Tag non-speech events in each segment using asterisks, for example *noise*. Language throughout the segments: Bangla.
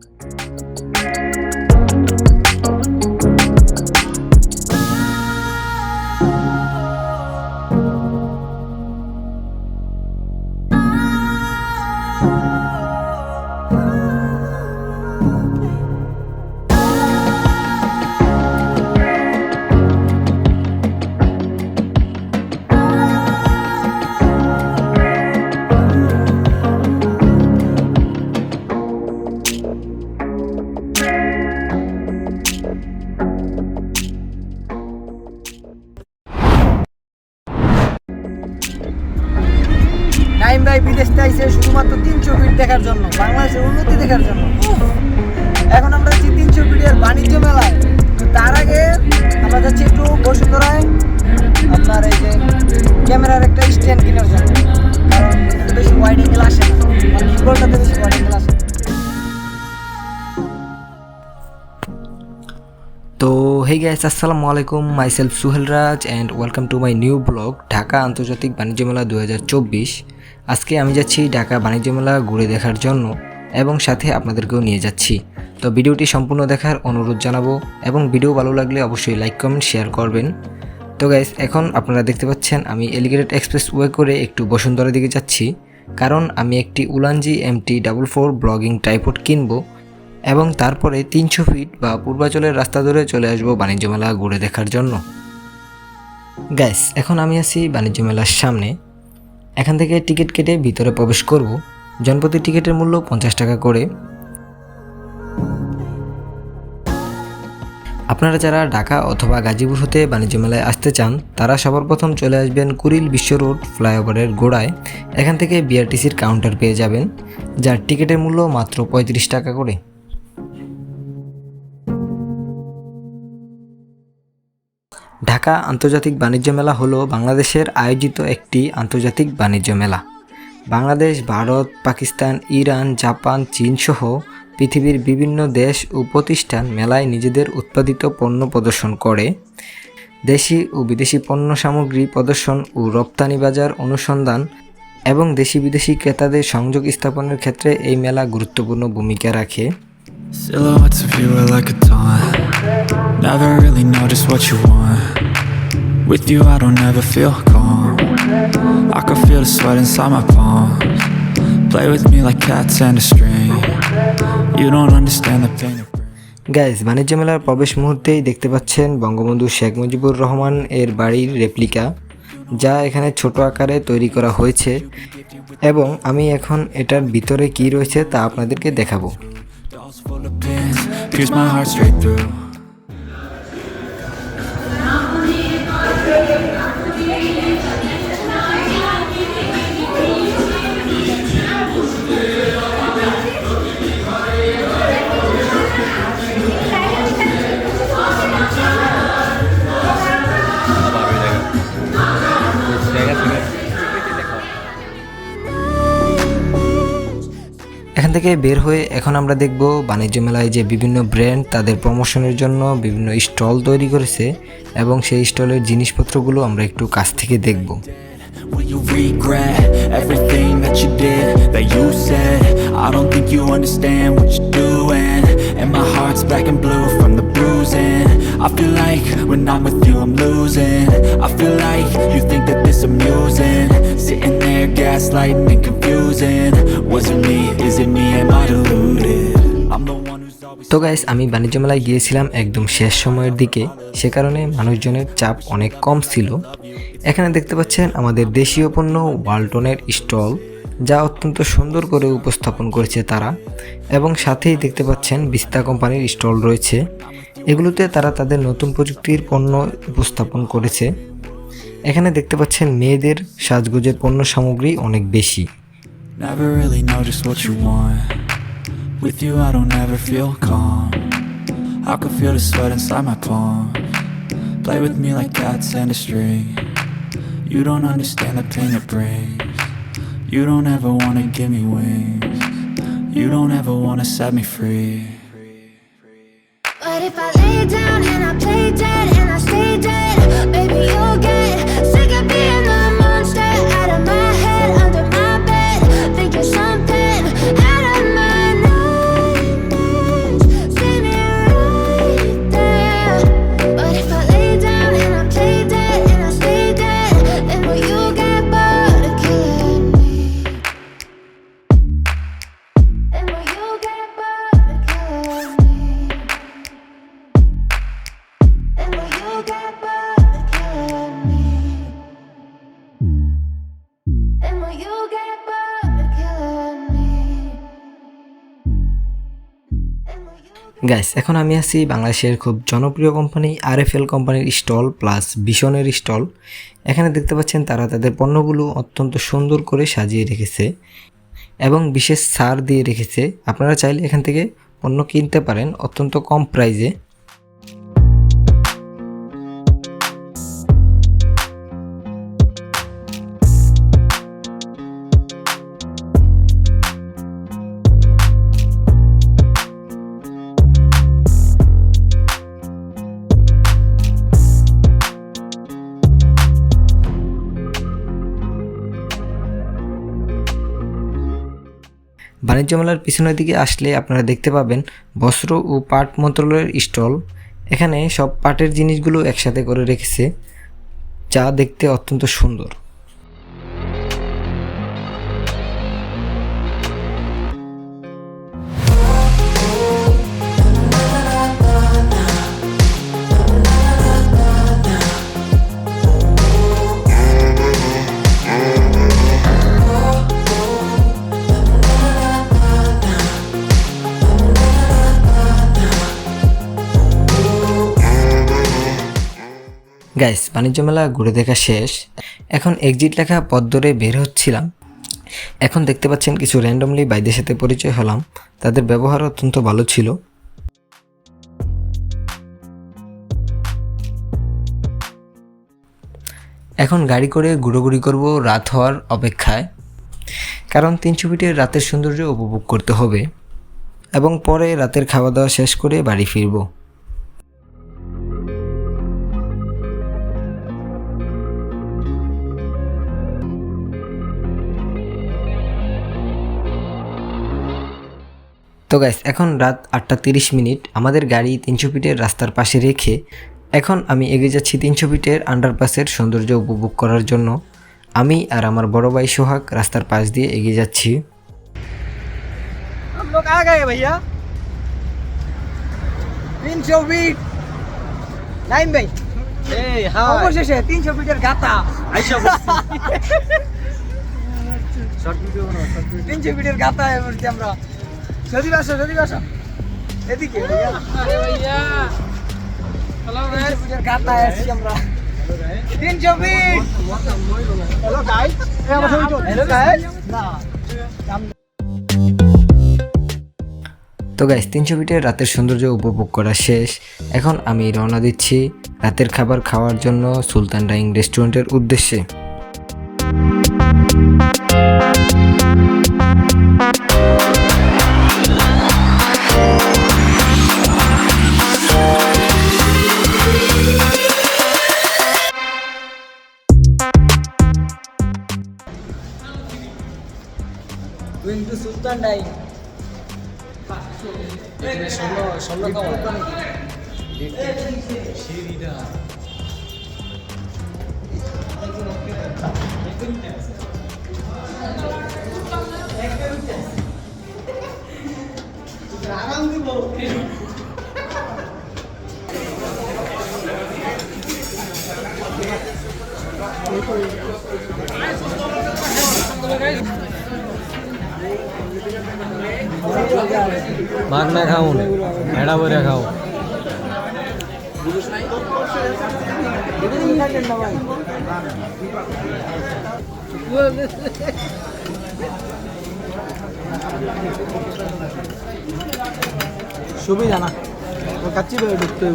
নাইম বিদেশ শুধুমাত্র তিনশো ফিট দেখার জন্য, বাংলাদেশের উন্নতি দেখার জন্য। এখন আমরা যাচ্ছি তিনশো ফিটের বাণিজ্য মেলায়। তার আগে আমরা যাচ্ছি একটু বসুন্ধরায়। আপনার এই যে ক্যামেরার একটা স্ট্যান্ড কেনার জন্য। কারণ বেশি আসে ফুটবলটাতে বেশি আসে তো হে গাইস আসসালামু আলাইকুম myself Suhel Raj and welcome to my new vlog Dhaka আন্তর্জাতিক বাণিজ্য মেলা দুই হাজার চব্বিশ। আজকে আমি যাচ্ছি ঢাকা বাণিজ্য মেলা ঘুরে দেখার জন্য এবং সাথে আপনাদেরকেও নিয়ে যাচ্ছি। তো ভিডিওটি সম্পূর্ণ দেখার অনুরোধ জানাব এবং ভিডিও ভালো লাগলে অবশ্যই লাইক, কমেন্ট, শেয়ার করবেন। তো গাইস এখন আপনারা দেখতে পাচ্ছেন আমি এলিগেটেড এক্সপ্রেস ওয়ে করে একটু বসুন্ধরার দিকে যাচ্ছি। কারণ আমি একটি উলানজি এমটি ডাবল ফোর ব্লগিং টাইপড কিনবো এবং তারপরে তিনশো ফিট বা পূর্বাচলের রাস্তা ধরে চলে আসব বাণিজ্য মেলা ঘুরে দেখার জন্য। গ্যাস এখন আমি আছি বাণিজ্য মেলার সামনে। এখান থেকে টিকিট কেটে ভিতরে প্রবেশ করব। জনপ্রতি টিকিটের মূল্য পঞ্চাশ টাকা করে। আপনারা যারা ঢাকা অথবা গাজীপুর হতে বাণিজ্য মেলায় আসতে চান, তারা সবার প্রথম চলে আসবেন কুড়িল বিশ্ব রোড ফ্লাইওভারের গোড়ায়। এখান থেকে বিআরটিসির কাউন্টার পেয়ে যাবেন, যার টিকিটের মূল্য মাত্র পঁয়ত্রিশ টাকা করে। ঢাকা আন্তর্জাতিক বাণিজ্য মেলা হলো বাংলাদেশের আয়োজিত একটি আন্তর্জাতিক বাণিজ্য মেলা। বাংলাদেশ, ভারত, পাকিস্তান, ইরান, জাপান, চীন সহ পৃথিবীর বিভিন্ন দেশ ও প্রতিষ্ঠান মেলায় নিজেদের উৎপাদিত পণ্য প্রদর্শন করে। দেশি ও বিদেশি পণ্য সামগ্রী প্রদর্শন ও রপ্তানি বাজার অনুসন্ধান এবং দেশি বিদেশি ক্রেতাদের সংযোগ স্থাপনের ক্ষেত্রে এই মেলা গুরুত্বপূর্ণ ভূমিকা রাখে। Never really know just what you want. With you, I don't ever feel calm. I can feel the sweat inside my palms. Play with me like cats and a string. You don't understand the pain. Guys বাণিজ্য মেলার প্রবেশ মুহূর্তেই দেখতে পাচ্ছেন বঙ্গবন্ধু শেখ মুজিবুর রহমান এর বাড়ির রেপ্লিকা যা এখানে ছোট আকারে তৈরি করা হয়েছে এবং আমি এখন এটার ভিতরে কি রয়েছে তা আপনাদেরকে দেখাবো এখান থেকে বের হয়ে এখন আমরা দেখব বাণিজ্য মেলায় যে বিভিন্ন ব্র্যান্ড তাদের প্রমোশনের জন্য বিভিন্ন স্টল তৈরি করেছে এবং সেই স্টলের জিনিসপত্রগুলো আমরা একটু কাছ থেকে দেখব I feel like when I'm with you, I'm losing. I feel like you think that this amusing. Gaslighting and confusing. Was it me? Is it me? Am I deluded? তো গাইস আমি বাণিজ্য মেলায় গিয়েছিলাম একদম শেষ সময়ের দিকে সে কারণে মানুষজনের চাপ অনেক কম ছিল এখানে দেখতে পাচ্ছেন আমাদের দেশীয় পণ্য ওয়ালটনের স্টল, যা অত্যন্ত সুন্দর করে উপস্থাপন করেছে তারা এবং সাথেই দেখতে পাচ্ছেন বিস্তা কোম্পানির স্টল রয়েছে এগুলোতে তারা তাদের নতুন প্রযুক্তির পণ্য উপস্থাপন করেছে এখানে দেখতে পাচ্ছেন মেয়েদের সাজগোজের পণ্য সামগ্রী অনেক বেশি। But if I lay down and- guys এখন আমি আছি বাংলাদেশের খুব জনপ্রিয় কোম্পানি আর এফ এল কোম্পানির স্টল প্লাস বিশনের স্টল এখানে দেখতে পাচ্ছেন তারা তাদের পণ্যগুলো অত্যন্ত সুন্দর করে সাজিয়ে রেখেছে এবং বিশেষ সার দিয়ে রেখেছে। আপনারা চাইলে এখান থেকে পণ্য কিনতে পারেন অত্যন্ত কম প্রাইজে বাণিজ্য মেলার পিছনের দিকে আসলে আপনারা দেখতে পাবেন বস্ত্র ও পাট মন্ত্রণালয়ের স্টল। এখানে সব পাটের জিনিসগুলো একসাথে করে রেখেছে, যা দেখতে অত্যন্ত সুন্দর। গাইস বাণিজ্য মেলা ঘুরে দেখা শেষ। এখন এক্সিট লেখা পথ ধরে বের হচ্ছিলাম। এখন দেখতে পাচ্ছেন কিছু র্যান্ডমলি বাইদের সাথে পরিচয় হলাম। তাদের ব্যবহার অত্যন্ত ভালো ছিল। এখন গাড়ি করে ঘুরোঘুরি করব রাত হওয়ার অপেক্ষায়। কারণ তিনশো ফিটের রাতের সৌন্দর্য উপভোগ করতে হবে। এবং পরে রাতের খাওয়া দাওয়া শেষ করে বাড়ি ফিরবো। গাইস এখন রাত আটটা তিরিশ মিনিট। আমাদের গাড়ি তিনশো ফিটের রাস্তার পাশে রেখে এখন আমি এগিয়ে যাচ্ছি তিনশো ফিটের আন্ডারপাসের সৌন্দর্য উপভোগ করার জন্য। আমি আর আমার বড় ভাই সোহাগ রাস্তার পাশ দিয়ে এগিয়ে যাচ্ছি। *laughs* আমরা। যদি যদি এদিকে তিনশো হ্যালো হ্যালো না। তো গাইস তিনশো ফিটের রাতের সৌন্দর্য উপভোগ করা শেষ। এখন আমি রওনা দিচ্ছি রাতের খাবার খাওয়ার জন্য সুলতান ডাইং রেস্টুরেন্টের উদ্দেশ্যে। টু সুলতান ডাইং খাওয়া মাগ না খাউন ভেড়া বইরা খাও সুবিধা না কাচ্চি বয়ে ঢুকতে।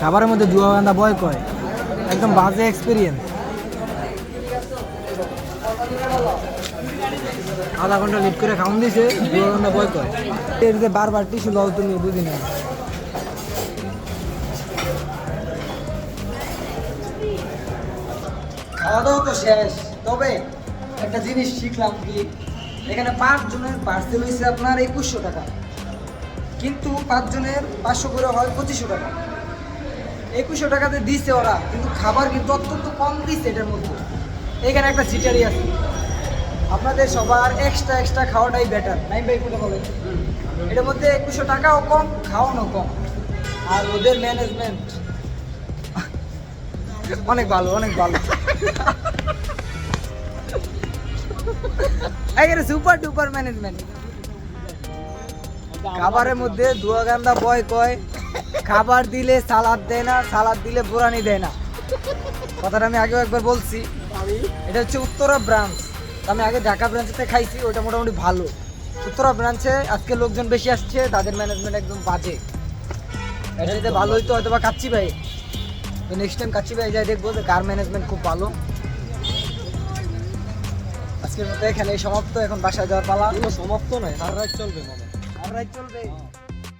খাবারের মধ্যে জুয়া বান্ধা বয় কয়, একদম বাজে এক্সপিরিয়েন্স আধা ঘণ্টা লেট করে খাওয়ান দিছে জুয়া বান্ধা বয় এর যে বারবার টিস্যু লও তুমি বুঝি না খাওয়া দাওয়া তো শেষ, তবে একটা জিনিস শিখলাম কি, এখানে পাঁচ জনের পার্সেল হয়েছে আপনার একুশশো টাকা, কিন্তু পাঁচজনের পাঁচশো করে হয় পঁচিশশো টাকা। একুশশো টাকাতে দিছে ওরা, কিন্তু খাবার কিন্তু অত্যন্ত কম দিছে এটার মধ্যে। এখানে একটা সিটারি আছে। আপনাদের সবার এক্সট্রা এক্সট্রা খাওয়াটাই বেটার নাইম ভাই কোনটা বলেন? এটার মধ্যে একুশশো টাকাও কম, খাওয়ানো কম। আর ওদের ম্যানেজমেন্ট অনেক ভালো অনেক ভালো। একেবারে সুপার ডুপার ম্যানেজমেন্ট খাবারের মধ্যে দুয়াগান্দা বয় কয়, খাবার দিলে সালাদ দেয় না, সালাদ দিলে বোরানি দেয় না। কথাটা আমি আগেও একবার বলছি। এটা হচ্ছে উত্তরা ব্রাঞ্চ আমি আগে ঢাকা ব্রাঞ্চেতে খাইছি ওটা মোটামুটি ভালো। উত্তরা ব্রাঞ্চে আজকে লোকজন বেশি আসছে তাদের ম্যানেজমেন্ট একদম বাজে। এটা যদি ভালো হইতো হয়তো বা কাচ্চি ভাই। তো নেক্সট টাইম কাচ্চি ভাই যাই দেখব যে কার ম্যানেজমেন্ট খুব ভালো। আজকের মতো এখানে সমাপ্ত এখন বাসায় যাওয়ার পালা। সমাপ্ত নয় সারা রাত চলবে মামা। আর রাত চলবে।